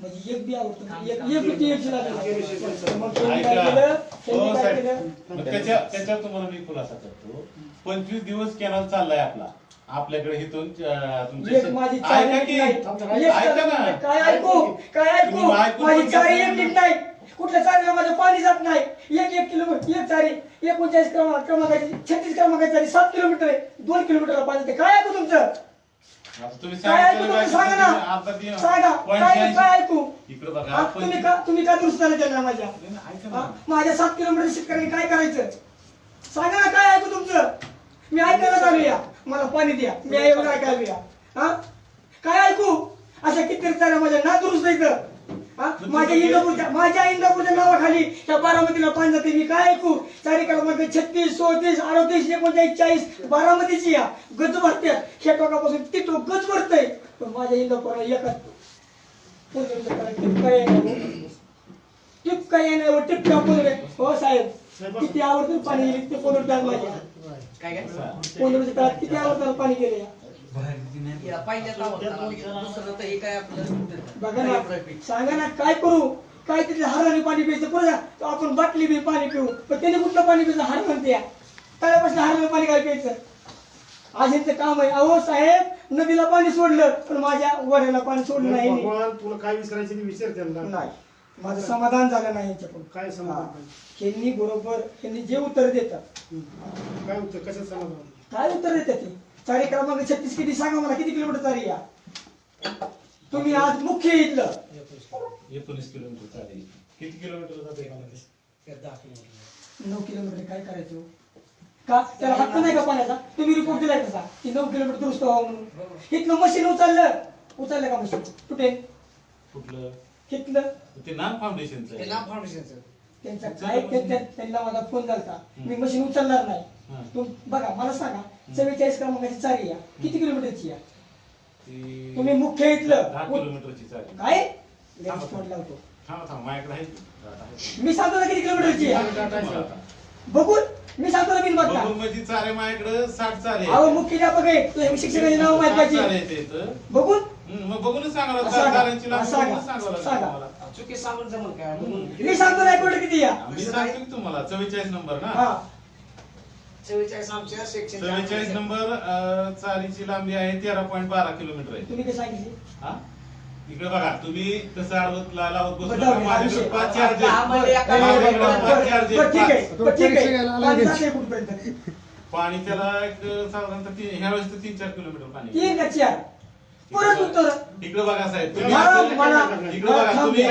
म्हणजे एक बी आवडतं एक एक बी THC लागलं मग त्यांनी ऐका. काय केलं? हो, त्यांनी काय साहेब. केलं? मग त्याच्या त्याच्यावर तुम्हाला मी खुलासा करतो. पंचवीस दिवस कॅनल चाललाय आपला. आपल्याकडे इथून अं, तुमचे एक माझी ऐका चारी की नाही. एक ऐका ना. काय ऐकू? काय ऐकू? तुम्ही ऐकून माझी पण चारी घेतलं एक नीट नाही. कुठल्या चारीला माझं पाणी जात नाही? एक एक किलोमीटर एक चारी एकोणचाळीस क्रमांक क्रमांकाची छत्तीस क्रमांकाची चारी सात किलोमीटर आहे. दोन किलोमीटरला पाणी ते काय ऐकू तुमचं? आता तुम्ही काय ऐकू सांगितलं तुम्ही सांगा आता ना. ती- सांगा. point काय शहाऐंशी. काय ऐकू? इकडे बघा हा, तुम्ही पंचवीस- का तुम्ही का दुरुस्त झाले त्यांना माझ्या? नाही, नाही, ऐका हा, ना. माझ्या सात किलोमीटर शेतकऱ्यांनी काय करायचं? सांगा ना काय ऐकू तुमचं? मी ऐकायला चालू या मला पाणी द्या. मी ऐकून ऐकायला या हा? काय ऐकू? अशा किती माझ्या. ना दुरुस्त इथं. माझ्या इंदापूरच्या माझ्या इंदापूरच्या नावाखाली त्या बारामतीला पाणी जाते मी काय ऐकू? चारी मध्ये छत्तीस चौतीस अडतीस एकोणचाळीस चाळीस बारामतीची या गज भरते ह्या टोकापासून ती टोक गज भरतय. पण माझ्या इंदापूरला एकच टिपका येणार टिपका येणार टिपका हो साहेब किती आवडतं पाणी गेले ते बँक माझ्या. काय काळात किती आवडतं पाणी गेले बघा ना सांगा ना काय करू? काय तिथे हाराने पाणी प्यायचं? पुढे आपण बाटली बी पाणी पिऊ. पण त्याने कुठलं पाणी प्यायचं हार म्हणते त्यापासून हाराने पाणी काय प्यायचं? आज यांचं काम आहे. अहो साहेब नदीला पाणी सोडलं पण माझ्या वड्याला पाणी सोडलं नाही. भगवान तुला काय विचारायचे ते विचार त्यांना. नाही. माझं समाधान झालं नाही यांच्याकडून. काय समाधान. ह्यांनी बरोबर ह्यांनी जे उत्तर देतात. काय उत्तर? कशात समाधान? काय उत्तर देतात ते? चारी क्रमांक छत्तीस किती सांगा मला किती किलोमीटर चारी या? तुम्ही आज मुख्य इथलं. एकोणीस किलोमीटर चालेल किती किलोमीटर जाते नऊ किलोमीटर काय करायचं? का? त्याला हक्क नाही का पाण्याचा? तुम्ही रिपोर्ट दिलाय कसा की नऊ किलोमीटर दुरुस्त व्हावं म्हणून. इथलं मशीन उचललं. उचललं का मशीन कुठे? कुठलं? ते नाम फाउंडेशनचं. नाम फाउंडेशनचं त्यांचा काय? त्या- त्या- त्यांना माझा फोन झाला मी मशीन उचलणार नाही. बघा मला सांगा चव्वेचाळीस क्रमांकाची चारी या किती किलोमीटरची या ती तुम्ही मुख्य इथलं दहा किलोमीटरची काय फोन लावतो थांबा थांबा माझ्याकडे आहे ती. डाटा आहे. मी सांगतो ना किती किलोमीटरची आहे तुम्हाला आता. बघून मी सांगतो ना बिन बघता बघून म्हणजे चारे माझ्याकडे साठ चारे आहेत. अहो मुख्याध्यापक आहे तुझ्या शिक्षकाचे नाव माहीत साठ चारे पाहिजे आहेत इथं. बघून हम्म, मग बघूनच सांगावं लागतं. सांगा. चाऱ्यांची लांबी सांगा. बघूनच सांगावं लागतं सांगा. तुम्हाला. चुकी सांगून जमल काय मी सांगतो ना कुठे किती या मी सांगतो की तुम्हाला चव्वेचाळीस नंबर ना हा चव्वेचाळीस आमच्या सेक्शन चव्वेचाळीस नंबर अं, चारीची लांबी आहे तेरा पॉईंट बारा किलोमीटर आहे. तुम्ही काय सांगितले? हा? इकडे बघा तुम्ही कसं आडवत ला- लावत बसू बरं, नका. जाऊ दे, माझ्याकडे विषय. पाच चार्ज दहा मध्ये आहेत. एका- माझ्याकडे बरं, पाच चार्ज बरं, ठीक आहे आहेत. बरं, ठीक आहे. पाणी त्याला एक साधारणतः तीन ह्या वेळेस तर तीन चार किलोमीटर पाणी तीन का चार? परत उत्तर? इकडे बघा साहेब. तुम्ही मला- असं- मला- इकडे बघा. तुम्ही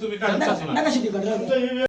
तुम्ही तसं काढत नका.